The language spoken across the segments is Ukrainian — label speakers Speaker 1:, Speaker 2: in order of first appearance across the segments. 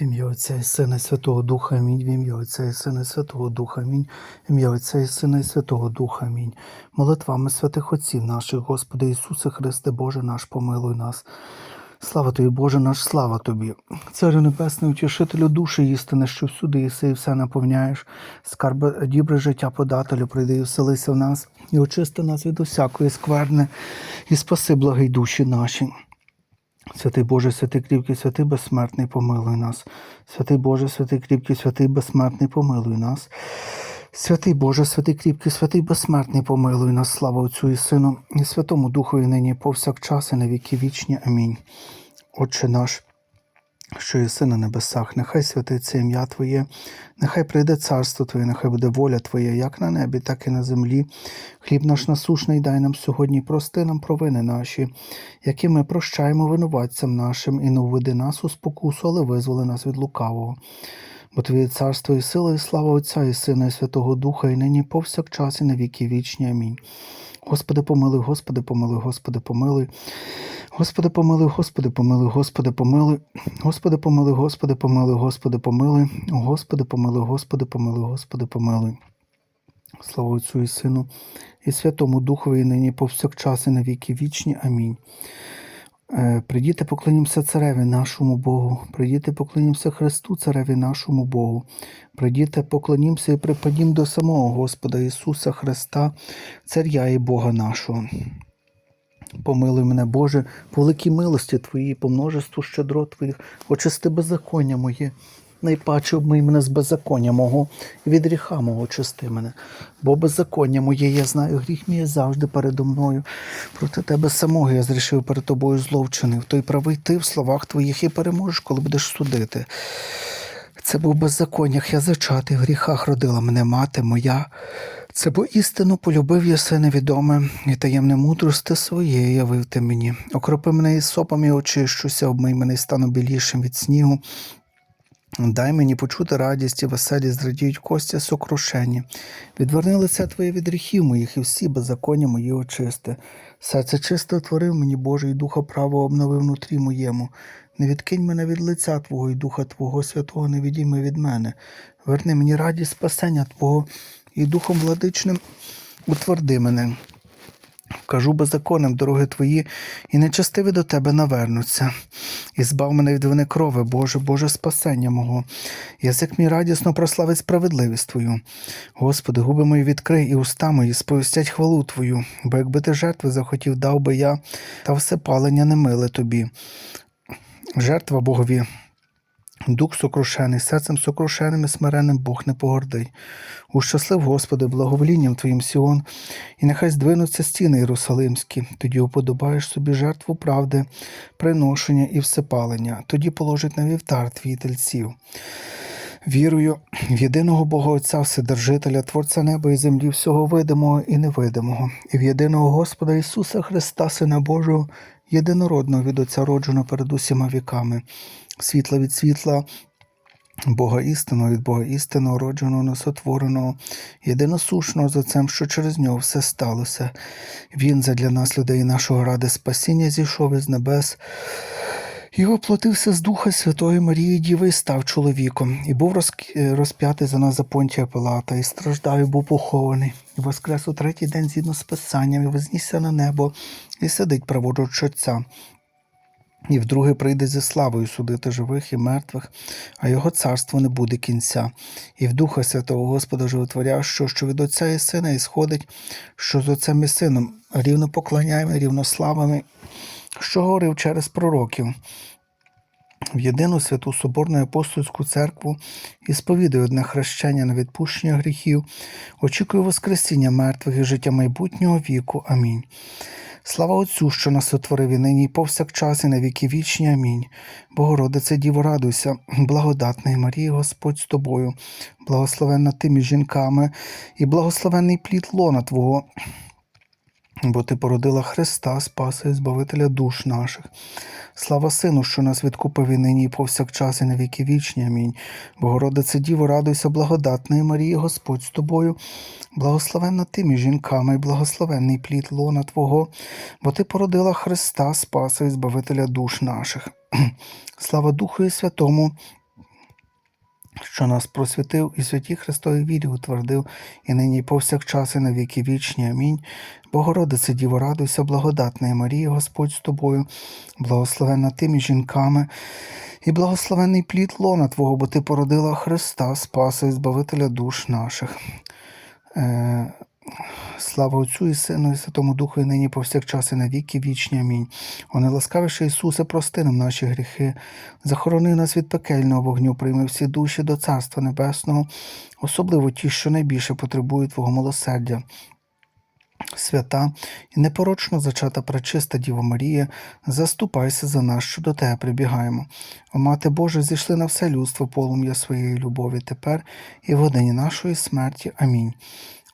Speaker 1: В ім'я Отця і Сина Святого Духа Амінь. В ім'я Отця і Сина Святого Духа Амінь. В ім'я Отця і Сина і Святого Духа Амінь. Молитвами святих Отців наших, Господи Ісусе Христе, Боже наш, помилуй нас. Слава тобі, Боже наш, слава тобі. Царю Небесний, утішителю душі істини, що всюди єси і все наповняєш. Скарби дібре життя подателю, прийди і вселися в нас, і очисти нас від усякої скверни, і спаси благий душі наші. Святий Боже, святий кріпкий, святий безсмертний, помилуй нас. Святий Боже, святий кріпкий, святий безсмертний, помилуй нас. Святий Боже, святий кріпкий, святий безсмертний, помилуй нас, слава Отцю і Сину, і Святому Духу, і нині повсякчас і на віки вічні. Амінь. Отче наш, що єси на небесах, нехай святиться ім'я Твоє, нехай прийде царство Твоє, нехай буде воля Твоя, як на небі, так і на землі. Хліб наш насушний дай нам сьогодні, прости нам провини наші, які ми прощаємо винуватцям нашим, і не введи нас у спокусу, але визволи нас від лукавого. Бо Твоє царство і сила, і слава Отця і Сина, і Святого Духа, і нині повсякчас, і на віки вічні. Амінь. Господи, помилуй, Господи, помилуй, Господи, помилуй. Господи, помилуй, Господи, помилуй, Господи, помилуй. Господи, помилуй, Господи, помилуй, Господи, помилуй. Господи, помилуй, Господи, помилуй, Господи, помилуй. Слава Отцю і Сину, і Святому Духові, і нині повсякчас, і на віки вічні. Амінь. Е, Придіти, поклонімося цареві нашому Богу, придіти, поклонімося Христу, цареві нашому Богу, придіти, поклонімося і припадім до самого Господа Ісуса Христа, Царя і Бога нашого. Помилуй мене, Боже, по великій милості Твоїй, по множеству щедрот Твоїх, очисти беззаконня моє. Найпаче обмий мене з беззаконня мого і від гріха мого очисти мене. Бо беззаконня моє, я знаю, гріх мій завжди передо мною. Проти тебе самого я зрішив перед тобою зло вчинив. Той правий ти в словах твоїх і переможеш, коли будеш судити. Це був беззаконнях, я зачатий, в гріхах родила мене мати моя. Це бо істину полюбив я все невідоме, і таємне мудрости своє явив ти мені. Окропи мене із і очищуся, обмий мене і стану білішим від снігу. Дай мені почути радість і веселість, зрадіють кості сокрушені. Відверни лице Твоє від гріхів моїх, і всі беззаконня мої очисти. Серце чисте отворив мені, Боже, і духа право обновив внутрі моєму. Не відкинь мене від лиця Твого і Духа Твого Святого не відійми від мене. Верни мені радість спасення Твого і Духом владичним утверди мене. Кажу беззаконним дороги твої, і нечестиві до тебе навернуться. І збав мене від вини крови, Боже, Боже спасення мого. Язик мій радісно прославить справедливість Твою. Господи, губи мої відкрий, і уста мої сповістять хвалу Твою, бо якби ти жертви захотів, дав би я, та все палення не миле тобі. Жертва Богові. Дух сокрушений, серцем сокрушеним і смиренним Бог не погордий. Ущаслив, Господи, благоволінням Твоїм Сіон, і нехай здвинуться стіни Єрусалимські, тоді уподобаєш собі жертву правди, приношення і всепалення, тоді положить на вівтар твій тельців. Вірую в єдиного Бога Отця Вседержителя, Творця неба і землі, всього видимого і невидимого, і в єдиного Господа Ісуса Христа, Сина Божого, єдинородного від Отця родженого перед усіма віками, світла від світла, Бога істинного від Бога істинного, родженого, несотвореного, єдиносушного з Отцем, що через нього все сталося. Він задля нас, людей нашого ради спасіння, зійшов із небес. І оплатився з Духа Святої Марії Діви і став чоловіком, і був розп'ятий за нас за Понтія Пилата, і страждав, і був похований, і воскрес у третій день згідно з Писанням, і вознісся на небо, і сидить праворуч Отця. І вдруге прийде зі славою судити живих і мертвих, а його царство не буде кінця. І в Духа Святого Господа животворя, що, що від Отця і Сина і сходить, що з Отцем і Сином рівно поклоняємо, рівно славами, що говорив через пророків. В єдину святу Соборну апостольську церкву і сповідаю одне хрещення на відпущення гріхів, очікую Воскресіння мертвих і життя майбутнього віку. Амінь. Слава Отцю, що нас сотворив і нині, і повсякчас, і на віки вічні. Амінь. Богородице, Діво, радуйся, благодатний Марія, Господь з тобою, благословенна ти між жінками, і благословенний плід лона Твого, бо ти породила Христа, Спаса і Збавителя душ наших. Слава Сину, що нас відкупив і нині, і повсякчас, і на віки вічні. Амінь. Богородице Діво, радуйся, благодатної Марії, Господь з тобою, благословенна ти між жінками, і благословенний плід лона Твого, бо ти породила Христа, Спаса і Збавителя душ наших. Слава Духу і Святому, що нас просвітив і святі Христові вірі утвердив, і нині і повсякчас і на віки вічні. Амінь. Богородице Діво, радуйся, благодатна Марія, Господь з тобою, благословена тими жінками, і благословений плід лона Твого, бо Ти породила Христа, Спаса і Збавителя душ наших. Е, Слава Отцю і Сину, і Святому Духу, і нині повсякчас, і на віки вічні. Амінь. О найласкавіше Ісусе, прости нам наші гріхи, захорони нас від пекельного вогню, прийми всі душі до Царства Небесного, особливо ті, що найбільше потребують Твого милосердя. Свята і непорочно зачата пречиста Діва Марія, заступайся за нас, що до Тебе прибігаємо. О Мати Божа, зійшли на все людство полум'я своєї любові тепер і в годині нашої смерті. Амінь.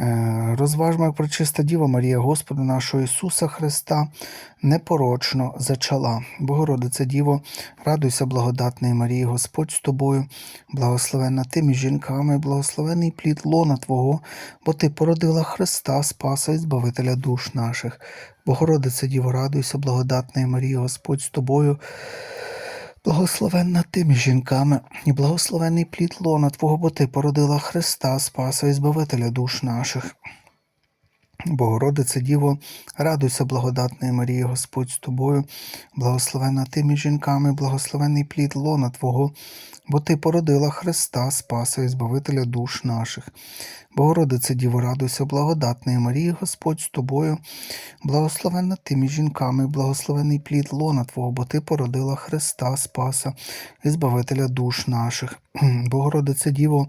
Speaker 1: Е, Розважмо, як пречиста Діва Марія, Господа нашого Ісуса Христа, непорочно зачала. Богородице Діво, радуйся, благодатної Марії, Господь з тобою, благословенна ти між жінками, благословений плід лона Твого, бо Ти породила Христа, Спаса і Збавителя душ наших. Богородице Діво, радуйся, благодатної Марії, Господь з тобою. Благословенна ти жінками, і благословенний плід лона Твого, бо Ти породила Христа, Спаса і Збавителя душ наших. Богородице Діво, радуйся, благодатної Марії, Господь з тобою, благословенна ти між жінками, благословенний плід лона Твого, бо Ти породила Христа, Спаса і Збавителя душ наших. Богородице Діво, радуйся, благодатної Марії, Господь з тобою, благословенна ти між жінками, благословенний плід лона Твого, бо Ти породила Христа, Спаса і Збавителя душ наших. Богородице Діво,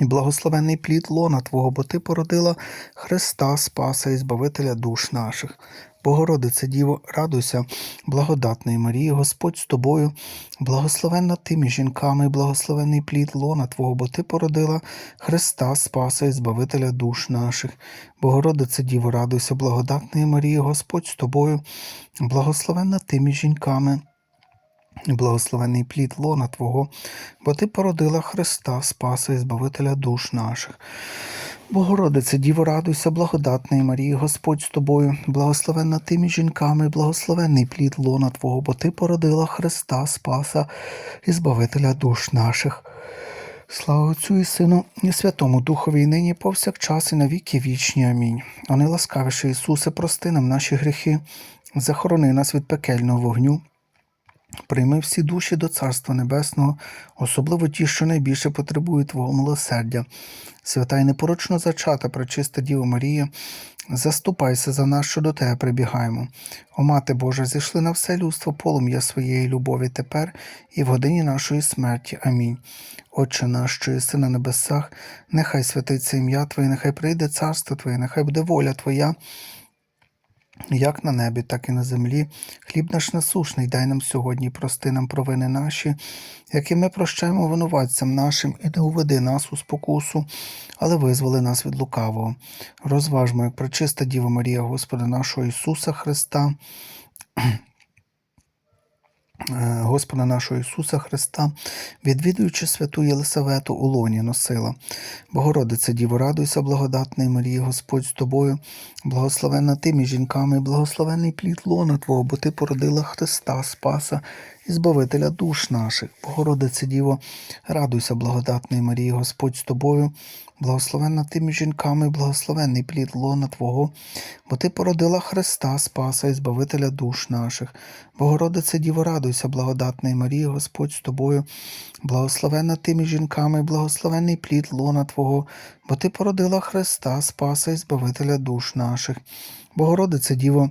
Speaker 1: І благословенний плід лона Твого, бо Ти породила Христа, Спаса і Збавителя душ наших. Богородице Діво, радуйся, благодатної Марії, Господь з тобою, благословенна ти між жінками, і благословенний плід лона Твого, бо Ти породила Христа, Спаса і Збавителя душ наших. Богородице Діво, радуйся, благодатної Марії, Господь з тобою, благословенна ти між жінками. Благословений плід лона Твого, бо Ти породила Христа, Спаса і Збавителя душ наших. Богородице, Діво, радуйся, благодатної Марії, Господь з тобою, благословенна ти між жінками, благословенний плід лона Твого, бо Ти породила Христа, Спаса і Збавителя душ наших. Слава Отцю і Сину, і Святому Духові, і нині повсякчас, і на віки вічні. Амінь. О найласкавіше Ісусе, прости нам наші гріхи, захорони нас від пекельного вогню. Прийми всі душі до Царства Небесного, особливо ті, що найбільше потребують Твого милосердя. Свята й непорочно зачата, пречиста Діво Марія, заступайся за нас, що до Тебе прибігаємо. О Мати Божа, зійшли на все людство полум'я своєї любові тепер і в годині нашої смерті. Амінь. Отче наш, що єси на небесах, нехай святиться ім'я Твоє, нехай прийде царство Твоє, нехай буде воля Твоя як на небі, так і на землі. Хліб наш насушний, дай нам сьогодні, прости нам провини наші, які ми прощаємо винуватцям нашим, і не уведи нас у спокусу, але визволи нас від лукавого. Розважмо, як пречиста Діва Марія, Господа нашого Ісуса Христа. Господа нашого Ісуса Христа, відвідуючи святу Єлисавету у лоні носила. Богородице Діво, радуйся, благодатний Марії, Господь з тобою, благословена ти між жінками, благословений плід лона Твого, бо Ти породила Христа, Спаса Збавителя душ наших. Богородице Діво, радуйся, благодатний Марії, Господь з тобою, благословенна ти між жінками, благословенний плід лона Твого, бо Ти породила Христа, Спаса і Збавителя душ наших. Богородице Діво, радуйся, благодатний Марії, Господь з тобою, благословенна ти між жінками, благословенний плід лона Твого, бо Ти породила Христа, Спаса і Збавителя душ наших. Богородице Діво,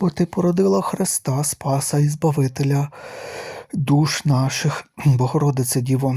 Speaker 1: бо Ти породила Христа, Спаса і Збавителя душ наших. Богородице Діво,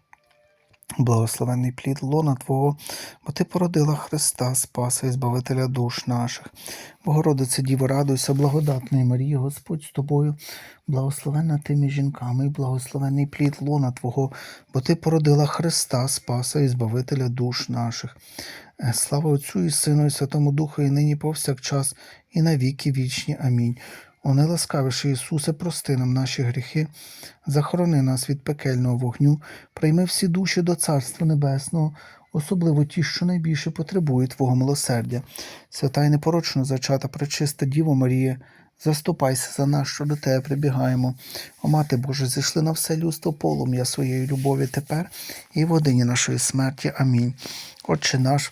Speaker 1: благословений плід лона Твого, бо Ти породила Христа, Спаса і Збавителя душ наших. Богородице Діво, радуйся, благодатна Марія, Господь з тобою, благословенна ти між жінками, і благословений плід лона Твого, бо Ти породила Христа, Спаса і Збавителя душ наших. Е, Слава Отцю і Сину, і Святому Духу, і нині повсякчас, і на віки вічні. Амінь. О найласкавіший Ісусе, прости нам наші гріхи, захорони нас від пекельного вогню, прийми всі душі до Царства Небесного, особливо ті, що найбільше потребують Твого милосердя. Свята й непорочно зачата пречиста Діво Марія, заступайся за нас, що до Тебе прибігаємо. О Мати Боже, зійшли на все людство полум'я своєї любові тепер і в годині нашої смерті. Амінь. Отче наш,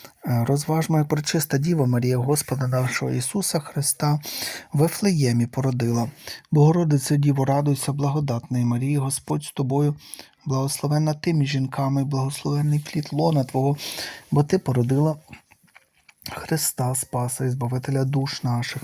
Speaker 1: Е, Розважмо, пречиста Діва Марія Господа нашого Ісуса Христа в Ефлеємі породила. Богородице Діво, радуйся, благодатний Марії, Господь з тобою, благословенна тими жінками, благословенний плід лона Твого, бо Ти породила Христа, Спаса і Збавителя душ наших.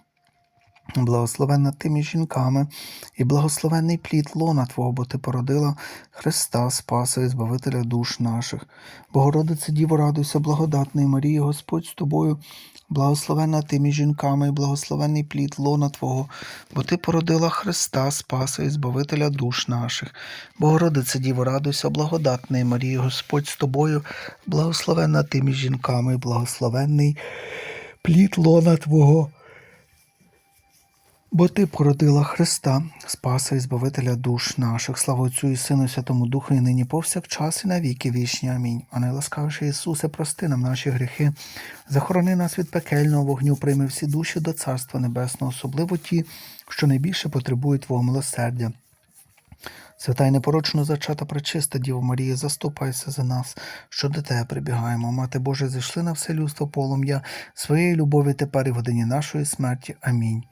Speaker 1: Благословенна ти між жінками, і благословенний плід лона Твого, бо Ти породила Христа, Спаса і Збавителя душ наших. Богородице Діво, радуйся, благодатний Марії, Господь з тобою, благословенна ти між жінками, і благословенний плід лона Твого, бо Ти породила Христа, Спаса і Збавителя душ наших. Богородице Діво, радуйся, благодатний Марії, Господь з тобою, благословенна ти між жінками, і благословенний плід лона Твого. Бо ти породила Христа, Спаса і Збавителя душ наших, слава Отцю і Сину, Святому Духу, і нині повсякчас, і на віки вічні. Амінь. А найласкавіший Ісусе, прости нам наші гріхи, захорони нас від пекельного вогню, прийми всі душі до Царства Небесного, особливо ті, що найбільше потребують Твого милосердя. Свята й непорочно зачата пречиста Діво Марія, заступайся за нас, що до тебе прибігаємо. Мати Боже, зійшли на все людство полум'я своєї любові тепер і в годині нашої смерті. Амінь.